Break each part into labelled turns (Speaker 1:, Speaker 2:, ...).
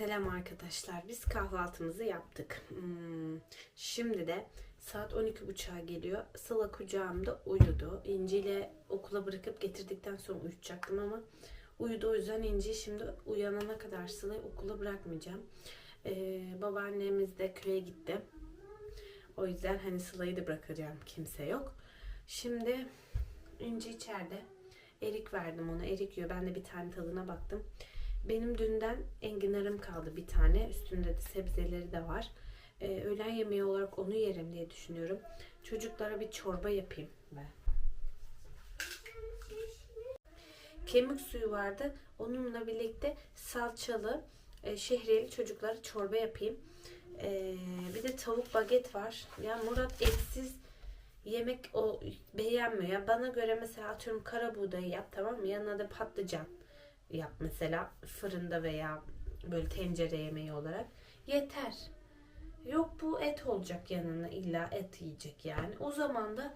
Speaker 1: Selam arkadaşlar. Biz kahvaltımızı yaptık. Hmm, Şimdi de saat 12.30'a geliyor. Sıla kucağımda uyudu. İnci ile okula bırakıp getirdikten sonra uyutacaktım ama uyudu. O yüzden İnci'yi şimdi uyanana kadar Sıla'yı okula bırakmayacağım. Ee, babaannemiz de köye gitti. O yüzden hani Sıla'yı da bırakacağım. Kimse yok. Şimdi İnci içeride. Erik verdim ona. Erik yiyor. Ben de bir tane tadına baktım. Benim dünden enginarım kaldı bir tane. Üstünde de sebzeleri de var. Ee, öğlen yemeği olarak onu yerim diye düşünüyorum. Çocuklara bir çorba yapayım ben. Kemik suyu vardı. Onunla birlikte salçalı, e, şehriyeli çocuklara çorba yapayım. Ee, bir de tavuk baget var. Ya Murat etsiz yemek o beğenmiyor. Ya bana göre mesela atıyorum kara buğdayı yap tamam mı? Yanına da patlıcan yap mesela fırında veya böyle tencere yemeği olarak yeter. Yok bu et olacak yanına illa et yiyecek yani. O zaman da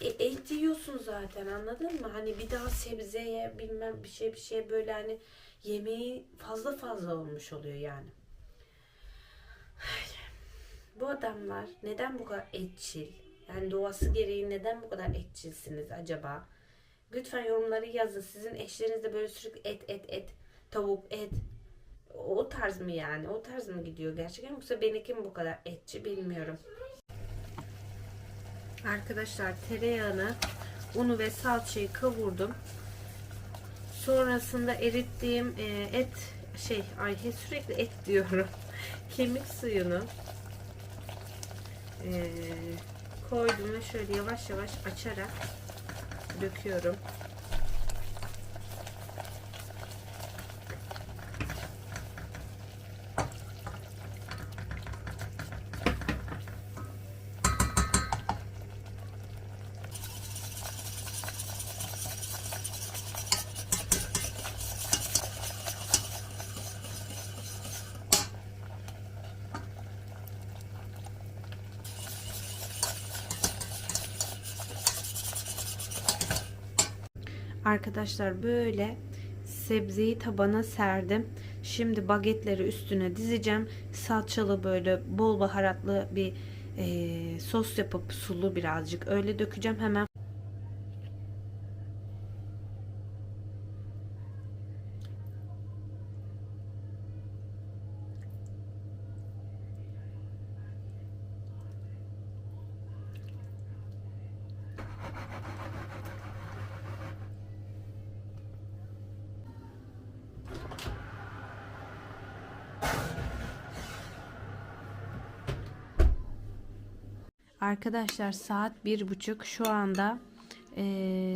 Speaker 1: e, et yiyorsun zaten anladın mı? Hani bir daha sebzeye bilmem bir şey bir şey böyle hani yemeği fazla fazla olmuş oluyor yani. Bu adamlar neden bu kadar etçil? Yani doğası gereği neden bu kadar etçilsiniz acaba? Lütfen yorumları yazın. Sizin eşleriniz de böyle sürekli et et et tavuk et o tarz mı yani? O tarz mı gidiyor gerçekten yoksa benimki mi bu kadar etçi bilmiyorum. Arkadaşlar tereyağını, unu ve salçayı kavurdum. Sonrasında erittiğim e, et şey ay sürekli et diyorum. Kemik suyunu e, koydum ve şöyle yavaş yavaş açarak döküyorum. Arkadaşlar böyle sebzeyi tabana serdim. Şimdi bagetleri üstüne dizeceğim. Salçalı böyle bol baharatlı bir e, sos yapıp sulu birazcık öyle dökeceğim. Hemen Arkadaşlar saat bir buçuk şu anda eee,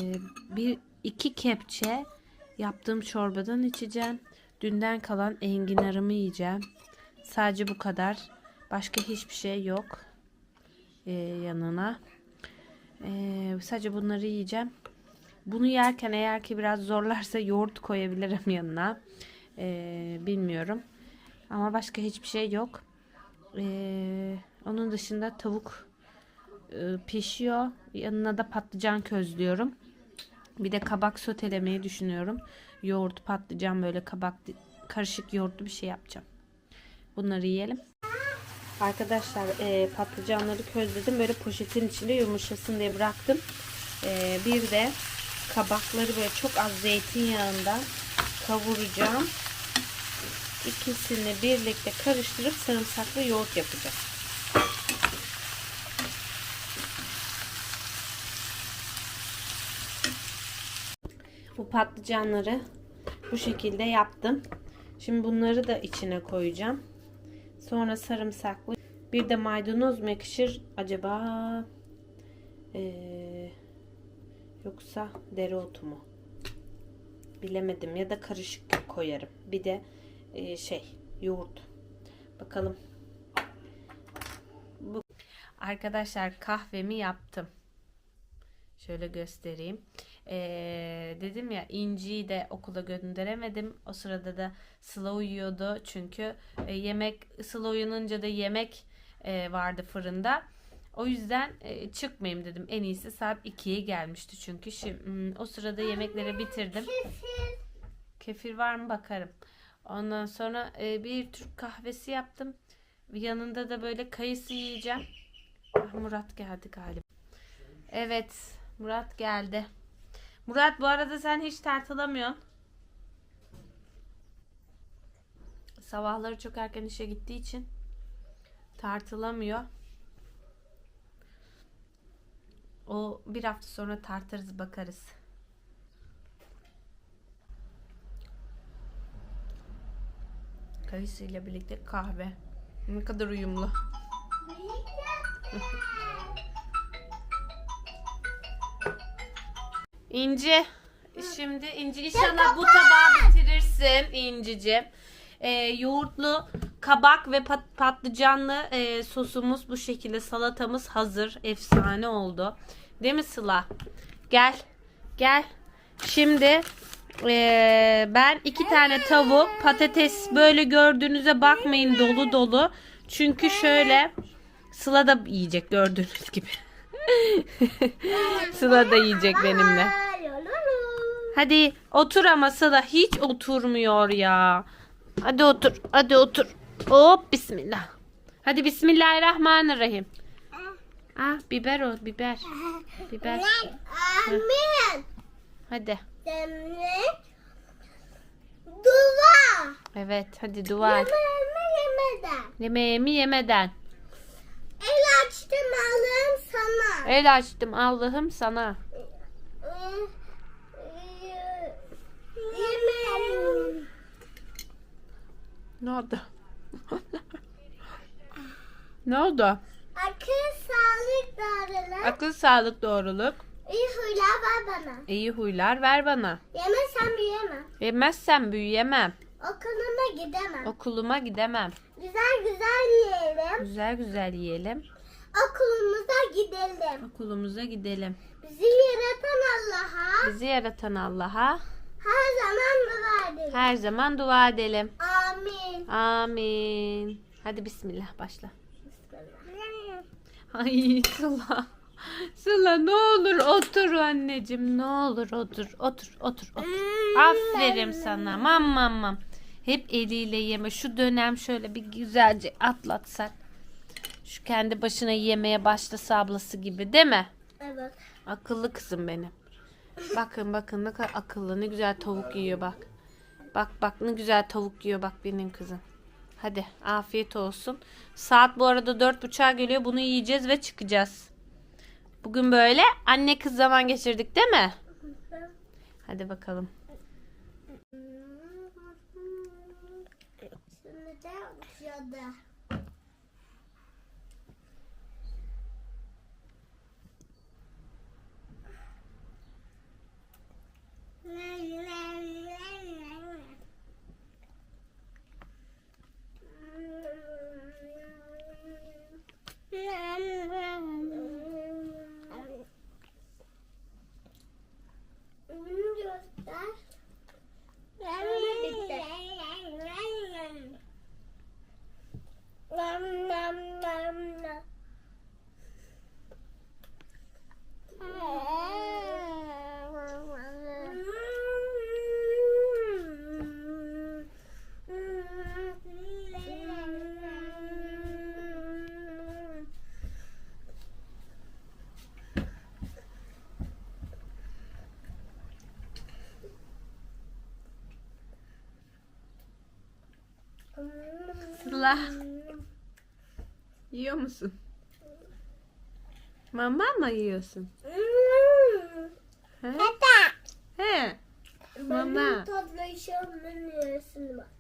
Speaker 1: bir iki kepçe yaptığım çorbadan içeceğim. Dünden kalan enginarımı yiyeceğim. Sadece bu kadar. Başka hiçbir şey yok eee, yanına. Eee, sadece bunları yiyeceğim. Bunu yerken eğer ki biraz zorlarsa yoğurt koyabilirim yanına. Eee, bilmiyorum. Ama başka hiçbir şey yok. Eee, onun dışında tavuk e, pişiyor. Yanına da patlıcan közlüyorum. Bir de kabak sotelemeyi düşünüyorum. Yoğurt, patlıcan böyle kabak karışık yoğurtlu bir şey yapacağım. Bunları yiyelim. Arkadaşlar e, patlıcanları közledim. Böyle poşetin içinde yumuşasın diye bıraktım. E, bir de kabakları böyle çok az zeytinyağında kavuracağım. İkisini birlikte karıştırıp sarımsaklı yoğurt yapacağım. Patlıcanları bu şekilde yaptım. Şimdi bunları da içine koyacağım. Sonra sarımsaklı. Bir de maydanoz mu yakışır acaba? Ee, yoksa dereotu mu? Bilemedim ya da karışık koyarım. Bir de e, şey yoğurt. Bakalım. Bu. Arkadaşlar kahvemi yaptım. Şöyle göstereyim. Ee, dedim ya İnci'yi de okula gönderemedim. O sırada da Sıla uyuyordu. Çünkü e, yemek Sıla uyanınca da yemek e, vardı fırında. O yüzden e, çıkmayayım dedim. En iyisi saat 2'ye gelmişti çünkü. Şimdi hmm, o sırada yemekleri bitirdim.
Speaker 2: Kefir.
Speaker 1: Kefir var mı bakarım. Ondan sonra e, bir Türk kahvesi yaptım. Yanında da böyle kayısı yiyeceğim. Ah, Murat geldi galiba. Evet, Murat geldi. Murat bu arada sen hiç tartılamıyorsun. Sabahları çok erken işe gittiği için tartılamıyor. O bir hafta sonra tartarız bakarız. Kayısıyla birlikte kahve. Ne kadar uyumlu. İnci. Şimdi İnci inşallah bu tabağı bitirirsin İnci'ciğim. Ee, yoğurtlu kabak ve pat- patlıcanlı e, sosumuz bu şekilde salatamız hazır. Efsane oldu. Değil mi Sıla? Gel. Gel. Şimdi e, ben iki tane tavuk patates böyle gördüğünüze bakmayın dolu dolu. Çünkü şöyle Sıla da yiyecek gördüğünüz gibi. Sıla da yiyecek benimle. Hadi otur ama Sıla hiç oturmuyor ya. Hadi otur. Hadi otur. Hop bismillah. Hadi bismillahirrahmanirrahim. Ah biber o biber. Biber.
Speaker 2: Amin.
Speaker 1: Hadi.
Speaker 2: Dua.
Speaker 1: Evet hadi dua et.
Speaker 2: Yemeğimi yemeden.
Speaker 1: Yemeğimi yemeden.
Speaker 2: El açtım Allah'ım sana.
Speaker 1: El açtım Allah'ım sana.
Speaker 2: Yemeğim.
Speaker 1: Ne oldu? ne oldu?
Speaker 2: Akıl sağlık doğruluk.
Speaker 1: Akıl sağlık doğruluk.
Speaker 2: İyi huylar ver bana.
Speaker 1: iyi huylar ver bana.
Speaker 2: Yemezsem büyüyemem.
Speaker 1: Yemezsem büyüyemem.
Speaker 2: Okuluma gidemem.
Speaker 1: Okuluma gidemem.
Speaker 2: Güzel güzel yiyelim.
Speaker 1: Güzel güzel yiyelim.
Speaker 2: Okulumuza gidelim.
Speaker 1: Okulumuza gidelim.
Speaker 2: Bizi yaratan Allah'a
Speaker 1: Bizi yaratan Allah'a
Speaker 2: her zaman dua edelim.
Speaker 1: her zaman dua edelim.
Speaker 2: Amin.
Speaker 1: Amin. Hadi bismillah başla. Ay Sıla. Sıla ne olur otur anneciğim. Ne olur otur. Otur otur otur. Aferin sana. Mam mam mam. Hep eliyle yeme. Şu dönem şöyle bir güzelce atlatsak. Şu kendi başına yemeye başlasa ablası gibi değil mi?
Speaker 2: Evet.
Speaker 1: Akıllı kızım benim. Bakın bakın ne kadar akıllı. Ne güzel tavuk yiyor bak. Bak bak ne güzel tavuk yiyor bak benim kızım. Hadi afiyet olsun. Saat bu arada dört buçuğa geliyor. Bunu yiyeceğiz ve çıkacağız. Bugün böyle anne kız zaman geçirdik değil mi? Hadi bakalım.
Speaker 2: Şimdi de cadı. Ürünü
Speaker 1: Yiyor musun? Mama mı yiyorsun? He? He. Mama.
Speaker 2: tatlı işimin yarısını bak.